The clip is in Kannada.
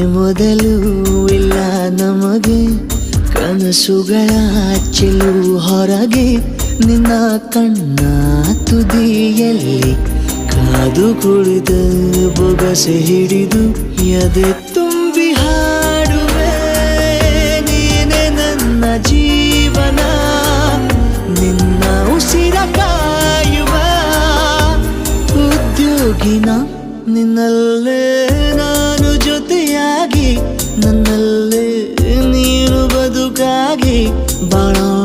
ಆಸೆ ಮೊದಲು ಇಲ್ಲ ನಮಗೆ. ಕನಸುಗಳ ಚೆಲು ಹೊರಗೆ ನಿನ್ನ ಕಣ್ಣ ತುದಿಯಲ್ಲಿ ಕಾದು ಕುಳಿದ ಬೊಗಸೆ ಹಿಡಿದು ಎದೆ ತುಂಬಿ ಹಾಡುವೆ. ನೀನೆ ನನ್ನ ಜೀವನ, ನಿನ್ನ ಉಸಿರ ಕಾಯುವ. ಉದ್ಯೋಗಿನ ನಿನ್ನಲ್ಲೇ জাগি বাড়া